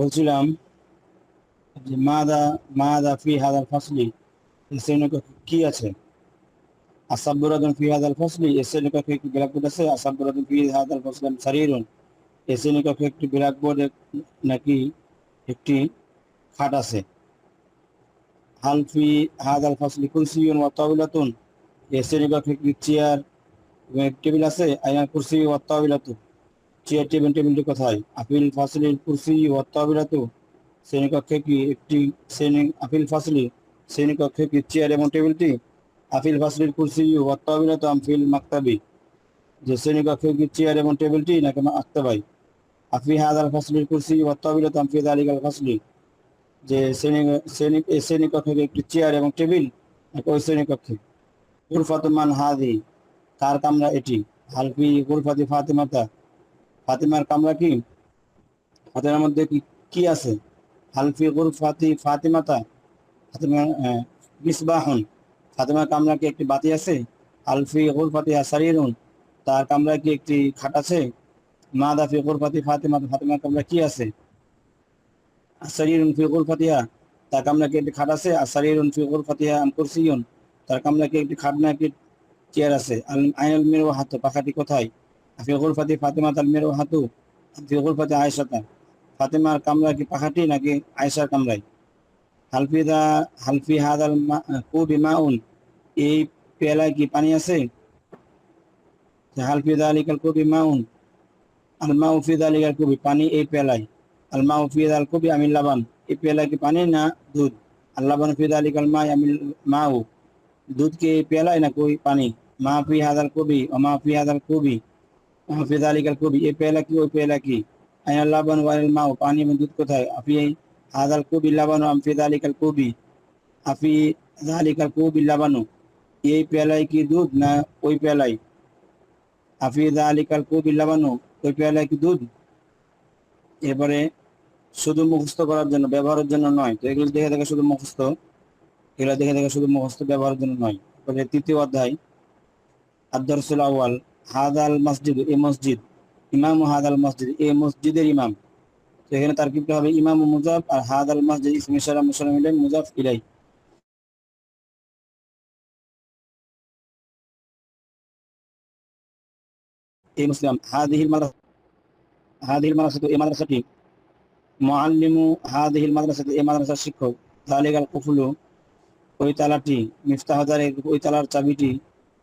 বলছিলাম যে মাদা মাদা ফি হাদাল ফাসলি শ্রেণীকক্ষে কি আছে? আসাবুরাদুন ফি হাদাল ফাসলি এই শ্রেণীকক্ষে একটি ব্ল্যাকবোর্ড আছে। আসাবুরাদুন ফি হাদাল ফাসলি সারিরুন এই শ্রেণীকক্ষে একটি ব্ল্যাকবোর্ড নাকি একটি খাট আছে। হাল ফি হাদাল ফাসলি কুরসিয়ুন ওয়া তাওবিলাতুন এই শ্রেণীকক্ষে একটি চেয়ার এবং টেবিল আছে। আইনাল কুরসি ওয়া তাওবিলাতু চেয়ার টেবিল টেবিলটি কোথায় আপিল ফাসলিল কুরসি ওয়া তাওবিলাতু শ্রেণীকক্ষে কি একটি শ্রেণি আপিল ফাসলি? শ্রেণীকক্ষে কি চেয়ার এবং টেবিলটি আপিল ফাসলির কুরসি ওয়া তাওবিলাতু আমফিল মাকতাবি। যে শ্রেণীকক্ষে কি চেয়ার এবং টেবিলটি নাকি আক্তাবাই? আফি হাদাল ফাসলির কুরসি ওয়া তাওবিলাতু আমফি যালিকাল ফাসলি। যে শ্রেণি শ্রেণি শ্রেণীকক্ষে একটি চেয়ার এবং টেবিল নাকি ওই শ্রেণীকক্ষে? গুরফাতুমান হাদি। কার কামরা এটি? হালফি গুরফাতি ফাতিমাতা। ফাতিমার কামরা কি? ফাতিমার মধ্যে কি কি আছে? হালফি গুরফাতি ফাতিমাতা? ফাতিমার মিসবাহন। ফাতিমার কামরা কি একটি বাতি আছে? আলফি গুরফাতি সারিরুন। তার কামরা কি একটি খাট আছে? মাদাফি গুরফাতি ফাতিমা, ফাতিমার কামরা কি আছে? সারিরুন ফি গুরফাতিহা তার কামরা কি একটি খাট আছে? আর সারিরুন ফি গুরফাতিহা আম কুরসিয়ুন। তার কামরা কি একটি খাট না কি? চেয়ার আছে। আইনুল মিরু হাতু পাখাটি কোথায়? ফি গুরফাতি ফাতিমা তাল মিরু হাতু ফি গুরফাতি আয়েশাতা ফাতিমার কামরা কি পাখাটি নাকি আয়েশার কামরায় হালফিদা হালফি হাদাল কুবি মাউন এই পেলায় কি পানি আছে হালফিদা আলিকাল কুবি মাউন আল মাউ ফিদা আলিকাল কুবি পানি এই পেলায় আল মাউ ফিদা আল কুবি আমিল লাবান এই পেলায় কি পানি না দুধ আল লাবান ফিদা আলিকাল মাই আমিল মাউ দুধ কি এই পেলায় না কই পানি মা ফি হাদাল কুবি ও মা ফি হাদাল কুবি মা ফিদা আলিকাল কুবি এই পেলা কি ওই পেলা কি? আইনাল লাবান ওয়াইল মাউ, পানি এবং দুধ কোথায়? আফি হাদাল কুবি লাবানু আম ফি যালিকাল কুবি, আফি যালিকাল কুবি লাবানু। এই পেলায় কি দুধ না ওই পেলায় আফি যালিকাল কুবি লাবানু, ওই পেলায় কি দুধ? এবারে শুধু মুখস্থ করার জন্য, ব্যবহারের জন্য নয়। তো এগুলো দেখে দেখে শুধু মুখস্থ। এগুলো দেখে দেখে শুধু মুখস্থ, ব্যবহারের জন্য নয়। এবারে তৃতীয় অধ্যায়, আদরসুল আউয়াল। হাদাল মসজিদ, এ মসজিদ। ইমাম হাদাল মসজিদ, এ মসজিদের ইমাম। তো এখানে তার কি হবে ইমাম মুজাফ আর হাদাল মসজিদ ইসমে সারা মুসলাম মুজাফ ইলাই এই মুসলিম, হাদিহিল মাদ্রাসা হাদিহিল মাদ্রাসা এই মাদ্রাসাটি। মুআল্লিমু হাদিহিল মাদ্রাসা এই মাদ্রাসার শিক্ষক। জালিকাল কুফুলু, ওই তালাটি মিফতাহদারের ওই তালার চাবিটি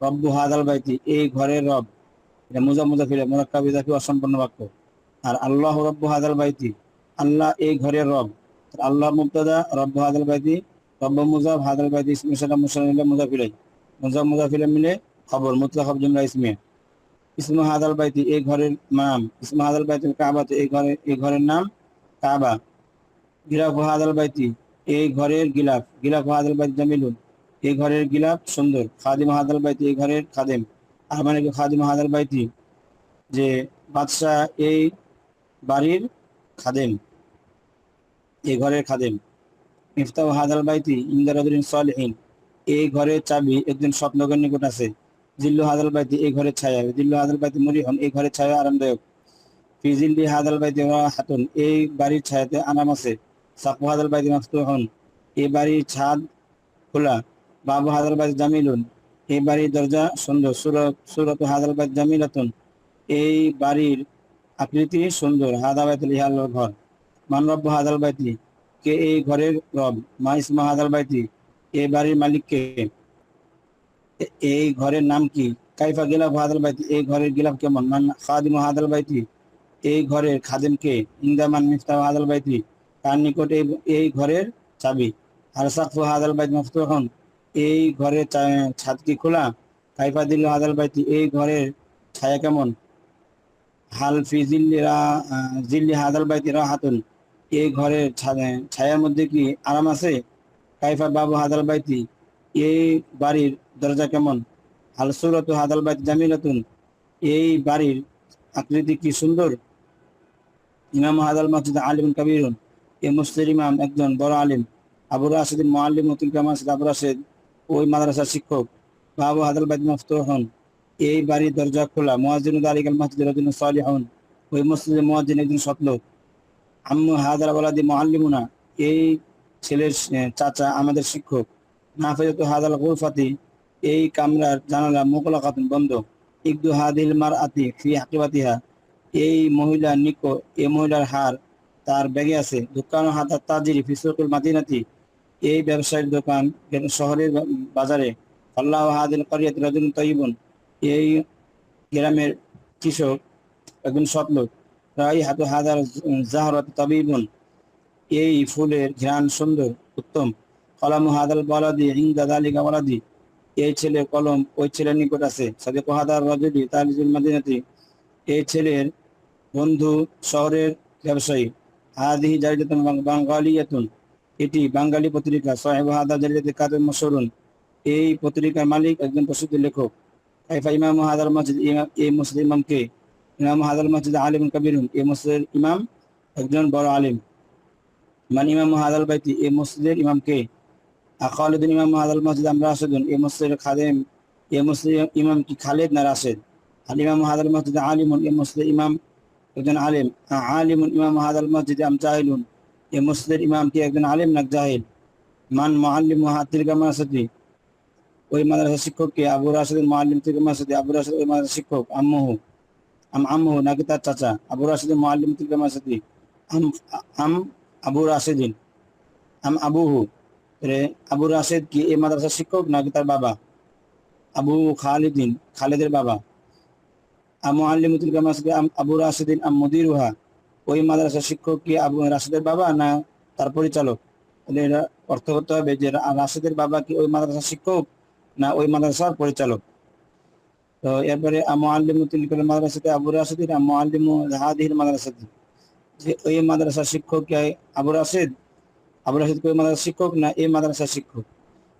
রব্বু হাদাল বাইতি, এই ঘরের রব, এটা মোজা মুজা মুজাফিলে মোরাক্কাব ইজাফি অসম্পন্ন বাক্য। আর আল্লাহ রব্বু হাদাল বাইতি, আল্লাহ এই ঘরের রব। আল্লাহ মুবতাদা রব্বু হাদাল বাইতি, রব্বু মুজাফ হাদাল বাইতি, ইসমে সালাম মুসলাম মিলে মুজাফিলাই মুজাফ মুজাফিলে মিলে খবর, মুতলাক জুমলা ইসমে। ইসমু হাদাল বাইতি, এই ঘরের নাম, ইসমু হাদাল বাইতি কাবাতে এই ঘরের এই ঘরের নাম কাবা। গিলাফ হাদাল বাইতি, এই ঘরের গিলাফ। গিলাফ হাদাল বাইতি জামিলুন। এই ঘরের গিলাফ সুন্দর। খাদিম হাদাল বাইতি এই ঘরের খাদেম। আর মানে খাদিম হাদাল বাইতি যে বাদশাহ এই বাড়ির খাদেম। এই ঘরের খাদেম। মিফতাহ হাদাল বাইতি ইন্দারুদ্দিন সালেহীন। এই ঘরের চাবি একজন স্বপ্নগর নিকট আছে। জিল্লু হাদাল বাইতি এই ঘরের ছায়া। জিল্লু হাদাল বাইতি মরিহন এই ঘরের ছায়া আরামদায়ক। ফিজিল্লি হাদাল বাইতি হাতুন এই বাড়ির ছায়াতে আরাম আছে। সাপু হাদাল বাইতি মাফতুহন। এই বাড়ির ছাদ খোলা। বাবু বাইতি জামিলুন এই বাড়ির দরজা সুন্দর সুরত সুরত হাদাল বাইতি জামিলাতুন। এই বাড়ির আকৃতি সুন্দর হাদা ইহাল ঘর। মান রব্বু হাদাল বাইতি, কে এই ঘরের রব? মা ইসমা হাদাল বাইতি এই বাড়ির মালিককে এই ঘরের নাম কি? কাইফা গিলাফ হাদাল বাইতি, এই ঘরের গিলাফ কেমন? মান খাদিম হাদাল বাইতি, এই ঘরের খাদিমকে ইন্দামান মিফতাহ হাদাল বাইতি, তার নিকট এই এই ঘরের চাবি। আর সাকফু হাদাল বাইতি মফতুহন। এই ঘরের ছাদ কি খোলা। কাইফা দিল হাদাল বাইতি, এই ঘরের ছায়া কেমন? হাল ফি জিল্লিরা জিল্লি হাদাল বাইতি রাহাতুন। এই ঘরের ছায়ার মধ্যে কি আরাম আছে? কাইফা বাবু হাদাল বাইতি, এই বাড়ির দরজা কেমন? হাল সুরত হাদাল বাইতি জামিলাতুন, এই বাড়ির আকৃতি কি সুন্দর? ইমাম হাদাল মসজিদ আলিম কবিরুন এই মুসলিম ইমাম একজন বড় আলিম। আবু রাশেদ মোয়াল্লিম মতুল কামাল, আবু রাশেদ ওই মাদ্রাসার শিক্ষক, বাবু হাদাল বাইত মফতুহন এই বাড়ির দরজা খোলা। মোয়াজিন দারিকাল মাসজিদ রাজুন সালিহন ওই মসজিদে মোয়াজিন একজন সৎলোক আম্মু হাদার ওয়ালাদি মুআল্লিমুনা। এই ছেলের চাচা আমাদের শিক্ষক। নাফেজাতু হাদাল গুরফাতি। এই কামরার জানালা মুগলাকাতুন বন্ধ। ইকদু হাদিল মার আতি ফি হাকিবাতিহা। এই মহিলা নিকো এই মহিলার হার তার ব্যাগে আছে। দোকান হাতার তাজিরি ফিসুকুল মাদিনাতি। এই ব্যবসায়ীর দোকান শহরের বাজারে। আল্লাহ হাদিল করিয়াত রাজুল তৈবন এই গ্রামের কৃষক একজন সৎলোক রাই হাতু হাজার জাহরত তবিবন। এই ফুলের ঘ্রাণ সুন্দর, উত্তম। কলামু হাদাল বলাদি ইংদা দালিকা বলাদি এই ছেলে কলম ওই ছেলের নিকট আছে। সাদেক হাদার রাজুলি তালিজুল মাদিনাতি। এই ছেলের বন্ধু শহরের ব্যবসায়ী। হাদিহি জারিদাতুন বাঙ্গালিয়াতুন। এটি বাঙালি পত্রিকা, সাহেব হাদা জারিদাতি কাদের মশরুন? এই পত্রিকার মালিক একজন প্রসিদ্ধ লেখক। ইমাম হাদার মসজিদ এই মসজিদ ইমামকে ইমাম হাদার মসজিদ আলিম কবিরুন। এই মসজিদের ইমাম একজন বড় আলিম। মান ইমাম হাদাল বাইতি, এই মসজিদের ইমামকে খালিদুন ইমাম হাদাল মসজিদ, আমরা রাশেদুন। এই মসজিদের খাদেম, এই মসজিদ ইমাম কি খালেদ না রাশেদ? আল ইমাম হাদাল মসজিদ আলিমুন। এই মসজিদের ইমাম একজন আলিম। আলিমুন ইমাম হাদাল মসজিদ আম জাহিলুন। এই মসজিদের ইমাম কি একজন আলিম না জাহিল? মান মুআল্লিম হাতিল গামাসাতি ওই মাদ্রাসা শিক্ষককে আবু রাশিদের মুআল্লিম থেকে মাসাদি আবু রাশিদ ওই মাদ্রাসা শিক্ষক, আম্মুহু। আম, আম্মুহু নাকি তার চাচা? আবু রাশিদের মুআল্লিম থেকে মাসাদি আম আম আবু রাশিদিন। আম আবুহু। রে, আবু রাশিদ কি এই মাদ্রাসা শিক্ষক নাকি তার বাবা? আবু খালিদিন, খালেদের বাবা। আম মুআল্লিমুল গামাসাদি আম আবু রাশিদিন, আম মুদিরুহা। ওই মাদ্রাসা শিক্ষক কি আবু রাশিদের বাবা না তার পরিচালক? তাহলে এটা অর্থ করতে হবে যে রাশিদের বাবা কি ওই মাদ্রাসা শিক্ষক না ওই মাদ্রাসার পরিচালক? তো এরপরে তিলকাল মাদ্রাসাতে আবু রাশিদিন মুআল্লিমু হাদিহিল মাদ্রাসাতে। যে ওই মাদ্রাসার শিক্ষক কি আবু রাশিদ? আবু রাশিদ ওই মাদ্রাসার শিক্ষক না এই মাদ্রাসার শিক্ষক?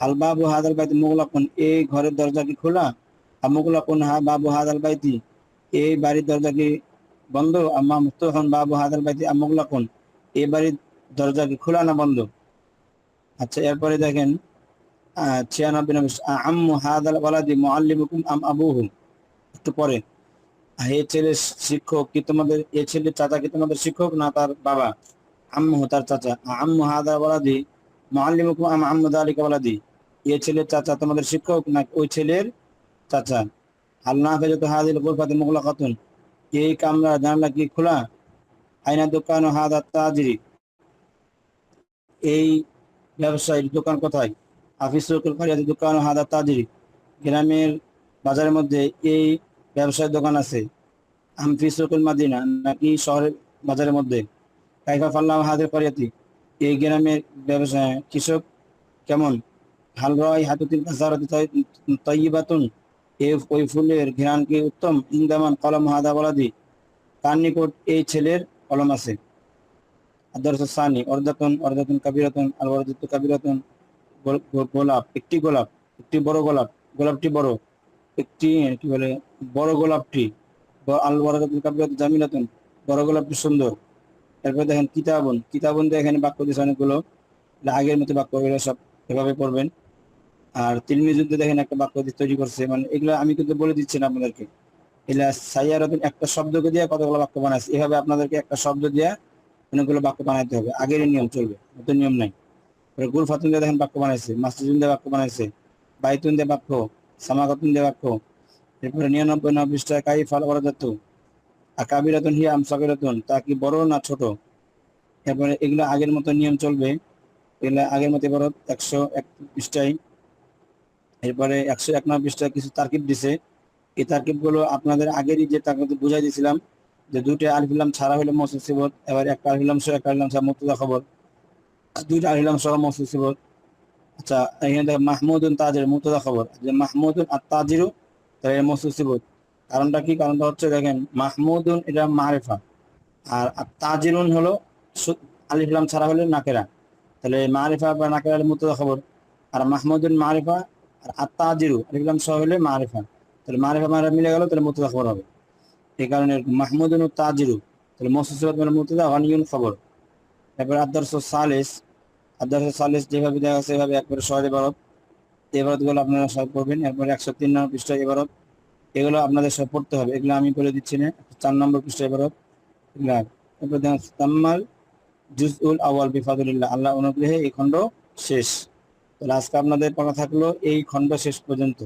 হাল বাবু হাদাল বাইতি মুগলাকুন, এই ঘরের দরজা কি খোলা? আর মুগলাকুন হা বাবু হাদাল বাইতি, এই বাড়ির দরজা কি বন্ধ, আম্মা মুক্ত মুস্তফান বাবু হাদাল বাইতি আম মুগলাকুন এই বাড়ির দরজা কি খোলা না বন্ধ? আচ্ছা এরপরে দেখেন ছিয়ানব্বই নম্বর আম্মু হাদাল ওয়ালাদি মুআল্লিমুকুম আম আবুহু। একটু পরে। এই ছেলে শিক্ষক কি তোমাদের এই ছেলে চাচা কি তোমাদের শিক্ষক না তার বাবা? আম্মু তার চাচা। আম্মু হাদা ওয়ালাদি মুআল্লিমুকুম আম আম্মু দালিকা ওয়ালাদি। এই ছেলের চাচা তোমাদের শিক্ষক না ওই ছেলের চাচা? আল্লাহ ফেজত হাদিল গুরফাতি মুগলাকাতুন। এই কামরা জানলা কি খোলা? আইনা দোকান হাদা তাজরি এই ব্যবসায়ীর দোকান কোথায়? আফিসুল ফারিয়াদি দোকান হাদা তাজরি গ্রামের বাজারের মধ্যে এই ব্যবসায়ীর দোকান আছে। আমফিসুল মাদিনা নাকি শহরের বাজারের মধ্যে? কাইফা ফাল্লাহ হাদের ফারিয়াতি এই গ্রামের ব্যবসায়, কৃষক কেমন? হাল রয় হাতুতিল তৈবাতুন ওই ফুলের ঘ্রাণ কি উত্তম ইন্দামান কলম হাদা বলাদি তার নিকট এই ছেলের কলম আছে। সানি অর্দাতন অর্দাতন কাবিরাতন আল অর্দাত কাবিরাতন গোলাপ, একটি গোলাপ, একটি বড় গোলাপ, গোলাপটি বড়, একটি, কি বলে, বড় গোলাপটি আল ওয়ারাদাতুল কাবিরাত জামিলাতুন, বড় গোলাপটি সুন্দর। এরপর দেখেন কিতাবন কিতাবন দিয়ে এখানে বাক্য দিয়েছে অনেকগুলো, আগের মতো বাক্যগুলো সব এভাবে পড়বেন। আর তিলমি যুদ্ধে দেখেন একটা বাক্য দিয়ে তৈরি করছে মানে এগুলো আমি কিন্তু বলে দিচ্ছি না আপনাদেরকে। এগুলা সাইয়ারাতুন, একটা শব্দকে দিয়ে কতগুলো বাক্য বানাইছে? এভাবে আপনাদেরকে একটা শব্দ দিয়ে অনেকগুলো বাক্য বানাইতে হবে। আগের নিয়ম চলবে, নতুন নিয়ম নাই। গুল ফাতুন দিয়ে দেখেন বাক্য বানাইছে মাসজুন দিয়ে বাক্য বানাইছে, বাইতুন দিয়ে বাক্য সামাকাতুন দিয়ে বাক্য। এরপরে নিরানব্বই নব্বই পৃষ্ঠায় কাই ফাল করা যেত আর কাবিরাতুন হিয়া আম সাকিরাতুন তা কি বড় না ছোট? এরপরে এগুলো আগের মতো নিয়ম চলবে। এগুলো আগের মতো এবার একশো এক পৃষ্ঠায় এরপরে একশো এক পৃষ্ঠায় কিছু তারকিব দিছে। এই তারকিবগুলো আপনাদের আগেরই যে তারকিব বুঝাই দিয়েছিলাম, যে দুইটা আলফিলাম ছাড়া হলে মসুদ সিবত, এবার একটা আলফিলাম সহ একটা আলফিলাম সহ মুক্তদা খবর। দুইটা আলফিলাম সহ মসুদ সিবত। আচ্ছা এখানে দেখেন মাহমুদুন তাজের মুক্তদা খবর। যে মাহমুদুন আর তাজিরু তাহলে মসুদ সিবত। কারণটা কি? কারণটা হচ্ছে দেখেন, মাহমুদুন এটা মারেফা, আর তাজিরুন হলো আলিফলাম ছাড়া হলে নাকেরা। তাহলে মারিফা বা নাকেরা হলে মুক্তদা খবর। আর মাহমুদুন মারিফা আর আত্মা আত্মাজিরু, আলিফলাম সহ হলে মারিফা। তাহলে মারিফা মারিফা মিলে গেল, তাহলে মুক্তদা খবর হবে। এই কারণে মাহমুদুন ও তাজিরু, তাহলে মসুসিবত মানে মুক্তদা অনিয়ন খবর। এরপর আদর্শ সালিস আদর্শ সালিস যেভাবে দেখা আছে, সেভাবে একবারে সহজ এবারত। এবারতগুলো আপনারা সব করবেন এরপরে একশো তিন নম্বর পৃষ্ঠা এবারত। এগুলো আপনাদের সব পড়তে হবে, এগুলো আমি বলে দিচ্ছি না, চার নম্বর পৃষ্ঠা এবারত। এগুলো, এরপর দেখেন, তাম্মাল জুজউল আওয়াল বিফাদুলিল্লাহ, আল্লাহ অনুগ্রহে এই খণ্ড শেষ। তাহলে আজকে আপনাদের পড়া থাকল এই খণ্ড শেষ পর্যন্ত।